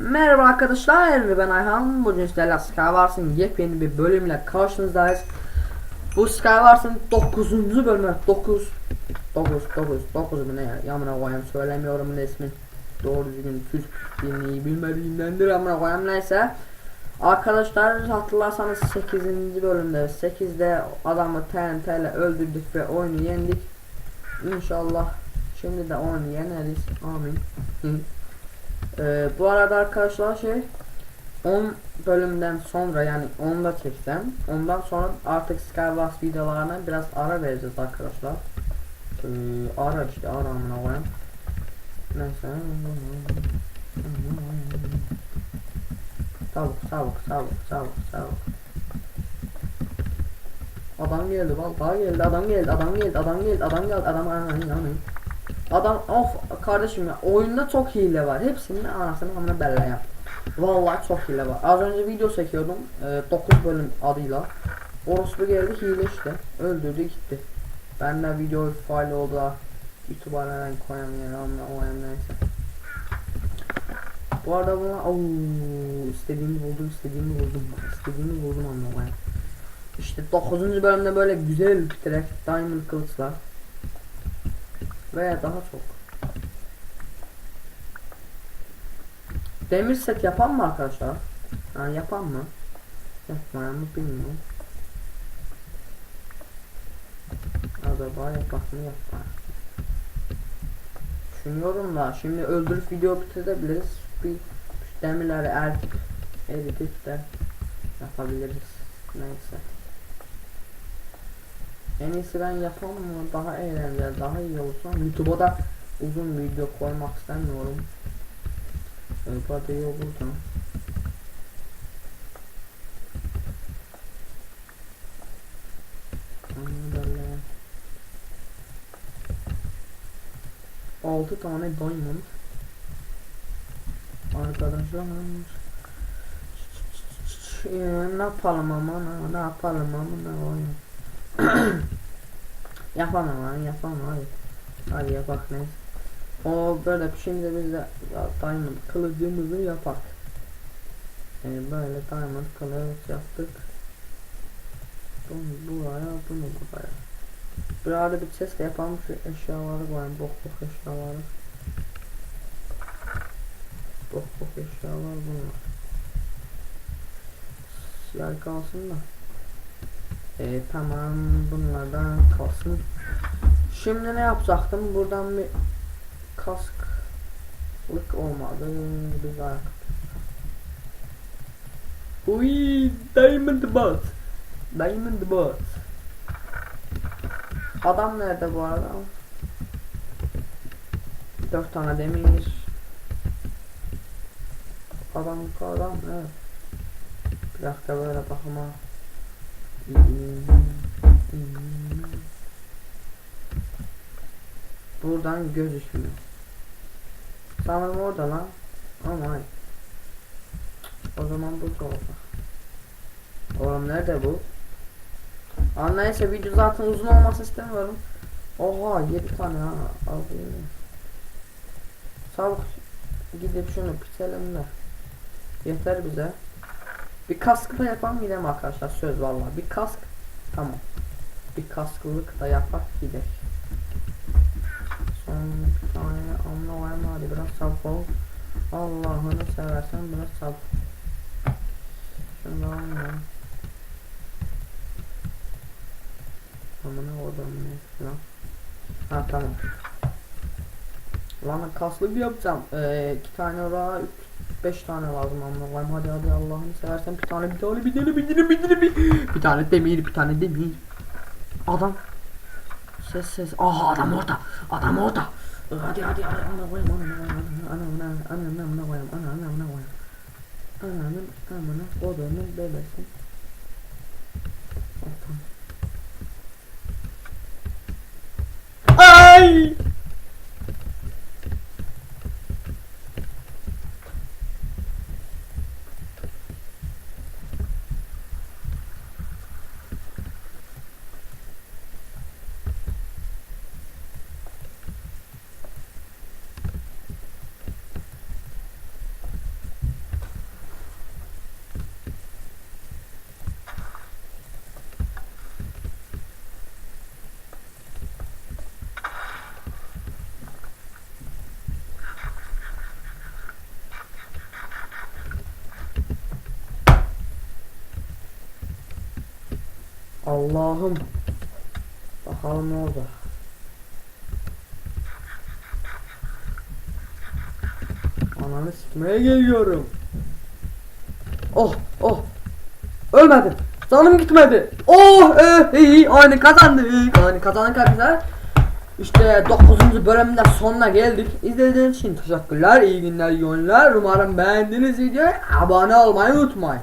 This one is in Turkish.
Merhaba arkadaşlar ben Ayhan. Bugün sizlerle Skywars'ın yepyeni bir bölümle karşınızdayız. Bu Skywars'ın 9. bölümü. 9 9 9 9 mu ne ya? Yamına koyayım söylemiyorum bunun ismi. Doğru düzgün Türk dilini bilmediğimdendir amına koyayım neyse. Arkadaşlar hatırlarsanız 8. bölümde 8'de adamı TNT ile öldürdük ve oyunu yendik. İnşallah şimdi de oyunu yeneriz. Amin. Ee, bu arada arkadaşlar şey 10 bölümden sonra yani 10'da çeksem ondan sonra artık Skywars videolarına biraz ara vereceğiz arkadaşlar. Ee, ara işte ara amına koyayım. Neyse. Tavuk tavuk tavuk tavuk tavuk. Adam geldi vallahi geldi adam geldi adam geldi adam geldi adam geldi adam adam Adam of kardeşim ya oyunda çok hile var. Hepsinin anasını amına bella yap. Vallahi çok hile var. Az önce video çekiyordum. E, 9 bölüm adıyla. Orospu geldi hile işte. Öldürdü gitti. Ben de video fail oldu YouTube'a neden koyamıyorum ama o yani neyse. Bu arada buna ooo istediğimi buldum istediğimi buldum istediğimi buldum anlamaya. İşte 9. bölümde böyle güzel bitirek diamond kılıçlar veya daha çok. Demir set yapan mı arkadaşlar? Ha, yapan mı? Yapmayan mı bilmiyorum. Acaba yapak mı yapar? Düşünüyorum da şimdi öldürüp video bitirebiliriz. Bir demirleri eritip eritip de yapabiliriz. Neyse. En iyisi ben yapamam mı? Daha eğlenceli, daha iyi olsun. YouTube'a da uzun video koymak istemiyorum. Böyle da iyi olurdu. 6 tane diamond. Arkadaşlar Ee, ne yapalım ama ne, yapalım ama ne oyun yapamam lan yapamam hadi. Hadi yapak ne? O böyle şimdi biz de ya, diamond kılıcımızı yapak. Yani böyle diamond kılıç yaptık. Bunu buraya bunu buraya. Bir arada bir ses de yapalım şu eşyaları koyalım bok bok eşyaları. Bok bok eşyalar bunlar. Yer kalsın da. Ee, tamam bunlardan kalsın. Şimdi ne yapacaktım? Buradan bir kasklık olmadı. Biz ayak. Uy, Diamond Bot. Diamond Bot. Adam nerede bu arada? Dört tane demir. Adam adam evet. Bir dakika böyle bakma. Buradan gözükmüyor. Sanırım orada lan. Ama. O zaman burada olacak. Oğlum nerede bu? Neyse video zaten uzun olması istemiyorum. Oha 7 tane ha. Abi. Çabuk gidip şunu bitelim de. Yeter bize. Bir kaskı da yapalım gidelim arkadaşlar söz vallahi. Bir kask tamam. Bir kasklılık da yapak gidelim son bir tane anla var mı? Hadi biraz sabık ol. Allah'ını seversen biraz sabık şunu da alma amına oradan ne lan? Ha tamam. Lan kaslık yapacağım. Ee, iki tane oraya üç 5 tane lazım Allah'ım hadi hadi Allah'ını seversen bir tane bir tane bir tane bir tane bir tane bir bir tane demir bir tane demir adam ses ses aha adam orada adam orada hadi hadi hadi ana koyayım ana ana ana ana ana ana koyayım ana ana ana koyayım ananın amına koduğunun bebesi Allah'ım. Bakalım ne oldu. Ananı sikmeye geliyorum. Oh oh. Ölmedim. Canım gitmedi. Oh eh, iyi aynı kazandık. Aynı kazandık arkadaşlar. İşte 9. bölümde sonuna geldik. İzlediğiniz için teşekkürler. İyi günler, iyi oyunlar. Umarım beğendiğiniz videoyu abone olmayı unutmayın.